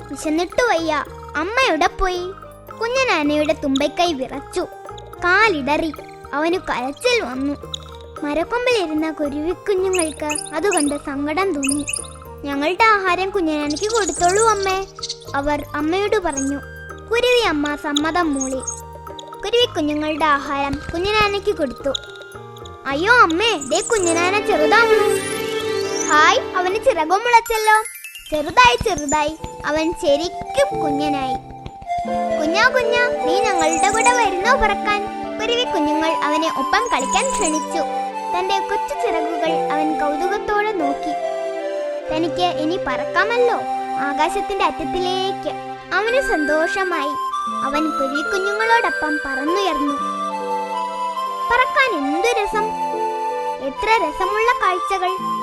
വിശന്നിട്ടു വയ്യ. അമ്മയുടെ പോയി? കുഞ്ഞനാനയുടെ തുമ്പൈക്കൈ വിറച്ചു. കാലിടറി. അവനു കരച്ചിൽ വന്നു. മരക്കൊമ്പിലിരുന്ന കുരുവിക്കുഞ്ഞുങ്ങൾക്ക് അതുകൊണ്ട് കണ്ട് സങ്കടം തോന്നി. ഞങ്ങളുടെ ആഹാരം കുഞ്ഞനാനയ്ക്ക് കൊടുത്തോളൂ അമ്മേ അവർ അമ്മയോട് പറഞ്ഞു. കുരുവി അമ്മ സമ്മതം മൂളി. കുരുവിക്കുഞ്ഞുങ്ങളുടെ ആഹാരം കുഞ്ഞനാനയ്ക്ക് കൊടുത്തു. അയ്യോ അമ്മേ ദേ കുഞ്ഞനാന ചെറുതാവുന്നു. ഹായ് അവന് ചിറകും മുളച്ചല്ലോ. ചെറുതായി ചെറുതായി അവൻ ശരിക്കും കുഞ്ഞനായി. കുഞ്ഞാ കുഞ്ഞാ നീ ഞങ്ങളുടെ കൂടെ വരുന്നോ പറക്കാൻ? കുരുവി കുഞ്ഞുങ്ങൾ അവനെ ഒപ്പം കളിക്കാൻ ക്ഷണിച്ചു തന്റെ കൊച്ചു ചിറകുകൾ അവൻ കൗതുകത്തോടെ നോക്കി. തനിക്ക് ഇനി പറക്കാമല്ലോ? ആകാശത്തിന്റെ അറ്റത്തിലേക്ക്. അവന് സന്തോഷമായി. അവൻ കുരുവിക്കുഞ്ഞുങ്ങളോടൊപ്പം പറന്നുയർന്നു. പറക്കാൻ എന്തു രസം? എത്ര രസമുള്ള കാഴ്ചകൾ.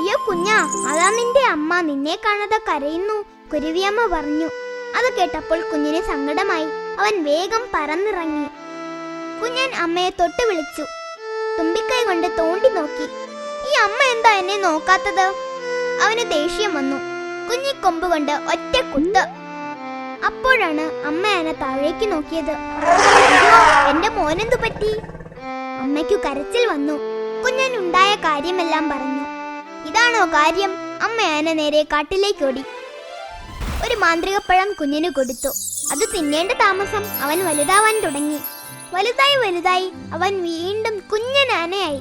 അയ്യോ കുഞ്ഞാ അതാ നിന്റെ അമ്മ നിന്നെ കാണാതെ കരയുന്നു കുരുവിയമ്മ പറഞ്ഞു. അത് കേട്ടപ്പോൾ കുഞ്ഞിന് സങ്കടമായി. അവൻ വേഗം പറന്നിറങ്ങി. കുഞ്ഞൻ അമ്മയെ തൊട്ട് വിളിച്ചു. തുമ്പിക്കൈ കൊണ്ട് തോണ്ടി നോക്കി. ഈ അമ്മ എന്താ എന്നെ നോക്കാത്തത്? അവന് ദേഷ്യം വന്നു. കുഞ്ഞിക്കൊമ്പ് കൊണ്ട് ഒറ്റ കുത്ത്. അപ്പോഴാണ് അമ്മ എന്നെ താഴേക്ക് നോക്കിയത്. എന്റെ മോനെന്തു പറ്റി? അമ്മയ്ക്കു കരച്ചിൽ വന്നു. കുഞ്ഞൻ ഉണ്ടായ കാര്യമെല്ലാം പറഞ്ഞു. ഇതാണോ കാര്യം? അമ്മ ആന നേരെ കാട്ടിലേക്ക് ഓടി. ഒരു മാന്ത്രികപ്പഴം കുഞ്ഞിന് കൊടുത്തു. അത് തിന്നേണ്ട താമസം അവൻ വലുതാവാൻ തുടങ്ങി. വലുതായി വലുതായി അവൻ വീണ്ടും കുഞ്ഞനാനയായി.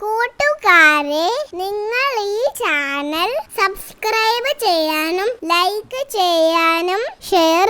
കൂട്ടുകാരെ നിങ്ങൾ ഈ ചാനൽ സബ്സ്ക്രൈബ് ചെയ്യാനും ലൈക്ക് ചെയ്യാനും ഷെയർ